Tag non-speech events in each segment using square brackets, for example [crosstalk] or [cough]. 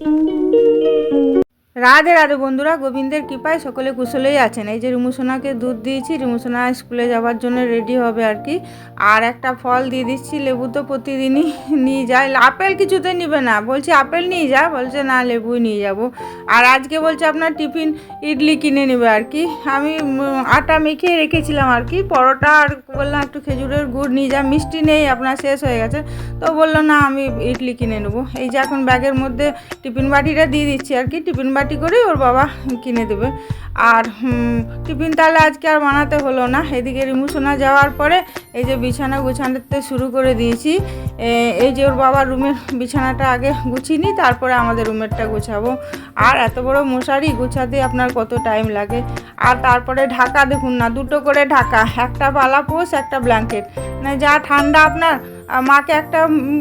Música Radhe Radhe বন্ধুরা, গোবিন্দের কৃপায় সকলে কুশলেই আছেন। এই যে রিমুসোনাকে দুধ দিয়েছি রিমুসোনা স্কুলে যাওয়ার জন্য রেডি হবে আর কি। আর একটা ফল দিয়ে দিচ্ছি, লেবু তো প্রতিদিনই [laughs] নিয়ে যায়। আপেল কিছুতে নিবে না, বলছি আপেল নিয়ে যা, বলছে না, লেবুই নিয়ে যাব। আর আজকে বলছে আপনার টিফিন ইডলি কিনে নেবে আর কি। আমি আটা মেখে রেখেছিলাম আর কি, পরোটা আর বললাম একটু খেজুরের গুড় নিয়ে যা, মিষ্টি নেই, আপনার শেষ হয়ে গেছে। তো বলল না, আমি ইডলি কিনে নেব। এই যে এখন ব্যাগের মধ্যে টিফিন বাটিটা দিয়ে দিচ্ছি আর কি। টিফিন বাটি করে ওর বাবা কিনে দেবে। আর টিফিন তাহলে আজকে আর বানাতে হলো না। এদিকে রিমুসোনা যাওয়ার পরে এই যে বিছানা গুছানোতে শুরু করে দিয়েছি। এই যে ওর বাবার রুমের বিছানাটা আগে গুছিয়ে নিই, তারপরে আমাদের রুমেরটা গুছাবো। আর এত বড় মশারি গুছাতে আপনার কত টাইম লাগে? আর তারপরে ঢাকা দেখুন না, দুটো করে ঢাকা, একটা বালা পোষ একটা ব্ল্যাঙ্কেট। মানে যা ঠান্ডা আপনার মাকে একটা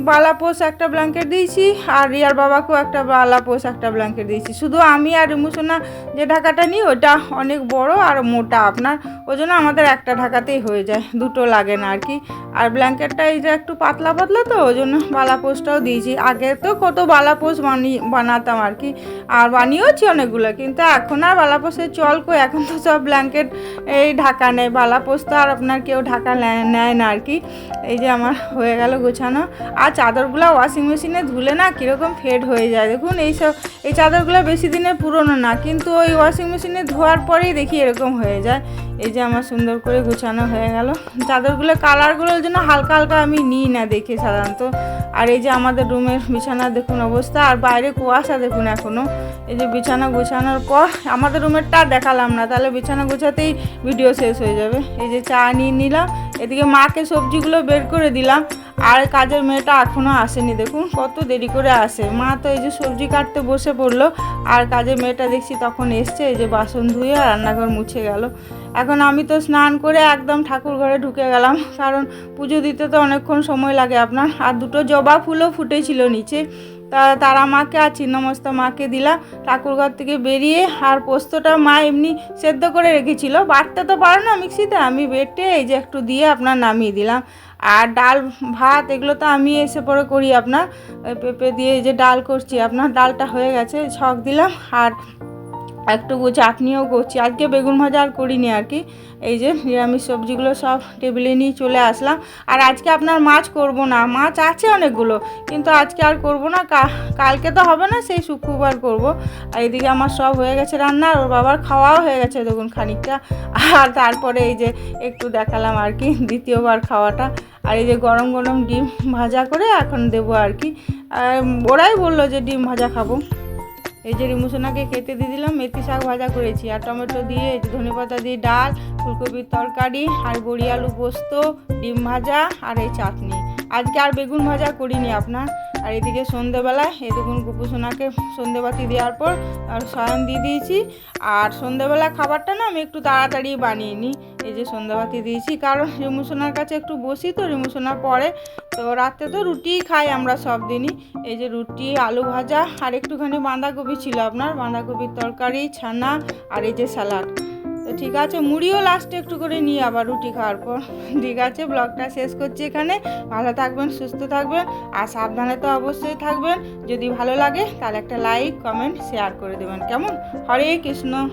বালা পোষ, একটা ব্ল্যাঙ্কেট দিয়েছি, আর রিয়ার বাবাকেও একটা বালা পোষ, একটা ব্ল্যাঙ্কেট দিয়েছি। শুধু আমি আর রিমুসোনা যে ঢাকাটা নিই, ওটা অনেক বড় আর মোটা। আপনার ওই জন্য আমাদের একটা ঢাকাতেই হয়ে যায়, দুটো লাগে না আর কি। আর ব্ল্যাঙ্কেটটা এই যে একটু পাতলা পাতলা তো ওই জন্য বালা পোষটাও দিয়েছি। আগে তো কত বালা পোষ বানিয়ে বানাতাম আর কি, আর বানিয়েওছি অনেকগুলো, কিন্তু এখন আর বালা পোষের চল কই এখন তো সব ব্ল্যাঙ্কেট এই ঢাকা নেয় বালা পোষ তো আর আপনার কেউ ঢাকা নেয় না আর কি। এই যে আমার হয়ে গেল গোছানো। আর চাদরগুলো ওয়াশিং মেশিনে ধুলে না কীরকম ফেড হয়ে যায়, দেখুন এইসব এই চাদরগুলো বেশি দিনের পুরনো না, কিন্তু ওই ওয়াশিং মেশিনে ধোয়ার পরেই দেখি এরকম হয়ে যায়। এই যে আমার সুন্দর করে গুছানো হয়ে গেল। চাদরগুলো কালারগুলোর জন্য হালকা হালকা আমি নিই না দেখে সাধারণত। আর এই যে আমাদের রুমের বিছানা, দেখুন অবস্থা। আর বাইরে কুয়াশা, দেখুন এখনও এই যে বিছানা গুছানোর পর আমাদের রুমেরটা দেখালাম না। তাহলে বিছানা গুছাতেই ভিডিও শেষ হয়ে যাবে। এই যে চা নিয়ে নিলাম। এদিকে মাকে সবজিগুলো বের করে দিলাম, আর কাজের মেয়েটা এখনও আসেনি, দেখুন কত দেরি করে আসে। মা তো এই যে সবজি কাটতে বসে পড়ল, আর কাজের মেয়েটা দেখছি তখন এসছে, এই যে বাসন ধুয়ে রান্নাঘর মুছে গেল। এখন আমি তো স্নান করে একদম ঠাকুর ঘরে ঢুকে গেলাম, কারণ পুজো দিতে তো অনেকক্ষণ সময় লাগে আপনার, আর দুটো জবা ফুলও ফুটেছিল নিচে। তা তারা মাকে আর ছিন্নমস্তা মাকে দিলাম ঠাকুরঘর থেকে বেরিয়ে আর পোস্তটা মা এমনি সেদ্ধ করে রেখেছিল। বাটতে তো পারো না মিক্সিতে। আমি বেটে এই যে একটু দিয়ে আপনার নামিয়ে দিলাম। আর ডাল, ভাত এগুলো তো আমি এসে পরে করি আপনার। পেঁপে দিয়ে এই যে ডাল করছি। আপনার ডালটা হয়ে গেছে, ছক দিলাম। আর একটু চাটনিও করছি। আজকে বেগুন ভাজা আর করিনি আর কি। এই যে নিরামিষ সবজিগুলো সব টেবিলে নিয়ে চলে আসলাম। আর আজকে আপনার মাছ করব না। মাছ আছে অনেকগুলো, কিন্তু আজকে আর করব না। কালকে তো হবে না, সেই শুক্রবার করব। আর এদিকে আমার সব হয়ে গেছে রান্না, আর ওর বাবার খাওয়াও হয়ে গেছে দেখুন খানিকটা। আর তারপরে এই যে একটু দেখালাম আর কি দ্বিতীয়বার খাওয়াটা। আর এই যে গরম গরম ডিম ভাজা করে এখন দেবো আর কি। ওরাই বলল যে ডিম ভাজা খাব। এই যে রিমুসোনাকে খেতে দিয়ে দিলাম, মেথি শাক ভাজা করেছি। আর টমেটো দিয়ে ধনে পাতা দিয়ে ডাল, ফুলকপির তরকারি, আর গড়ি আলু পোস্ত, ডিম ভাজা, আর এই চাটনি। আজকে আর বেগুন ভাজা করিনি আপনার। আর এদিকে সন্ধেবেলায় এই দেখুন কুকুসোনাকে সন্ধেবাতি দেওয়ার পর আর শয়ন দিয়ে দিয়েছি। আর সন্ধেবেলা খাবারটা না আমি একটু তাড়াতাড়ি বানিয়ে নিই। এই যে সন্ধ্যাবাতি দিয়েছি, কারণ রিমুসোনার কাছে একটু বসি তো রিমুসোনা পরে। তো রাতে তো রুটিই খাই আমরা সব দিনই। এই যে রুটি, আলু ভাজা আর একটুখানি বাঁধাকপি ছিল আপনার। বাঁধাকপির তরকারি, ছানা আর এই যে স্যালাড। তো ঠিক আছে, মুড়িও লাস্টে একটু করে নিয়ে আবার রুটি খাওয়ার পর। ঠিক আছে ব্লগটা শেষ করছি এখানে। ভালো থাকবেন, সুস্থ থাকবেন, আর সাবধানে তো অবশ্যই থাকবেন। যদি ভালো লাগে, তাহলে একটা লাইক কমেন্ট শেয়ার করে দেবেন। কেমন? হরে কৃষ্ণ।